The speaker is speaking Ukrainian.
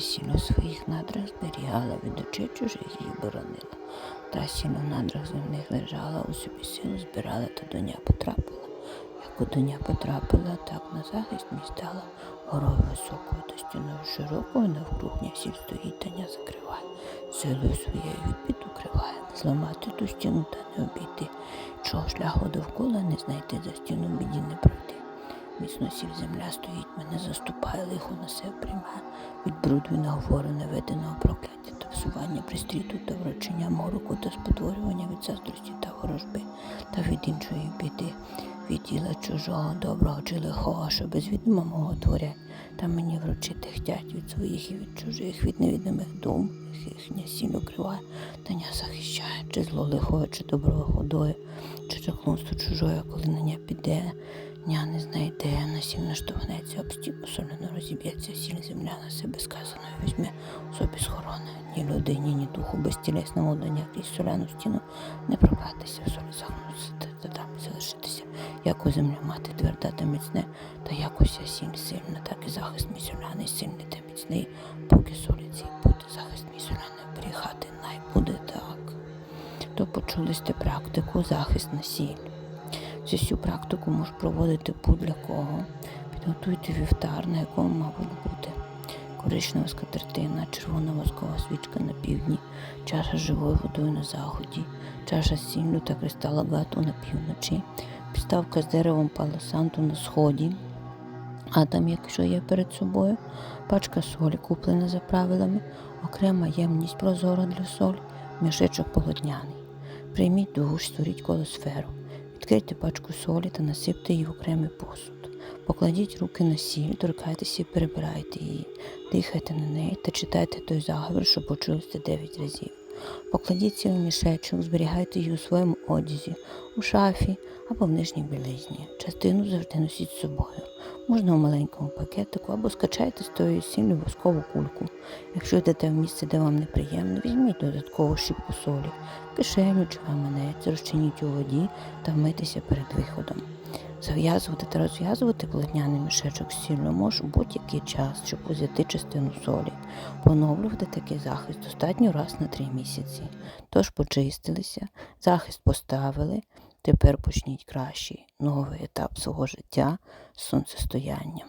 сіль у своїх надрах зберігала, від очей чужих її боронила. Та сіль у надрах земних лежала, у собі силу збирала, та доня потрапила. Як у доня потрапила, так на захист мій горою високою та стіною широкою, навкруг сіль стоїть та не закриває. Силою своєю від бід укриває, зламати ту стіну та не обійти. Чого шляху довкола не знайти за стіну біді. Міцно сів земля стоїть, мене заступає, лихо себе приймає. Від бруду і наговору неведеного прокляття та всування пристріту та вручення мороку та спотворювання від заздрості та ворожби та від іншої біди, від діла чужого, доброго чи лихого, що без відома мого творять, та мені вручити хтять від своїх і від чужих, від невідомих дум, їхня сіль укриває, та не захищає, чи зло лихое, чи доброго ходою, чи чаклунство чужое, коли на ня піде. Ня не знайде, насильно штовхнеться, об стіну соляно розіб'ється, сіль земля на себе сказаною візьме собі схорони. Ні людині, ні духу безтілесному до крізь соляну стіну не пробратися, в солі загнутися та там залишитися. Як у землі мати тверда та міцне, та якось сіль сильна, так і захист мій соляний сильний та міцний, поки солі цій буде захист мій соляний оберігати, най буде так. То почули сте практику захист на сіль. Цю всю практику можеш проводити будь-для кого. Підготуйте вівтар, на якому, мабуть, буде коричнева скатертина, червона воскова свічка на півдні, чаша живою водою на заході, чаша з сіллю та кристал агату на півночі, підставка з деревом палосанту на сході, а там, якщо є перед собою, пачка солі, куплена за правилами, окрема ємність прозора для солі, мішечок полотняний. Прийміть душ, створіть коло сферу. Відкрийте пачку солі та насипте її в окремий посуд. Покладіть руки на сіль, торкайтеся і перебирайте її, дихайте на неї та читайте той заговір, що почулися дев'ять разів. Покладіть сіль у мішечок, зберігайте її у своєму одязі, у шафі або в нижній білизні. Частину завжди носіть з собою. Можна у маленькому пакетику або скачайте з тої сіллю воскову кульку. Якщо йдете в місце, де вам неприємно, візьміть додаткову щіпку солі, кишеню чи гаманець, розчиніть у воді та вмитися перед виходом. Зав'язувати та розв'язувати полотняний мішечок з мож може будь-який час, щоб узяти частину солі. Поновлювати такий захист достатньо раз на три місяці. Тож почистилися, захист поставили. Тепер почніть кращий новий етап свого життя з сонцестоянням.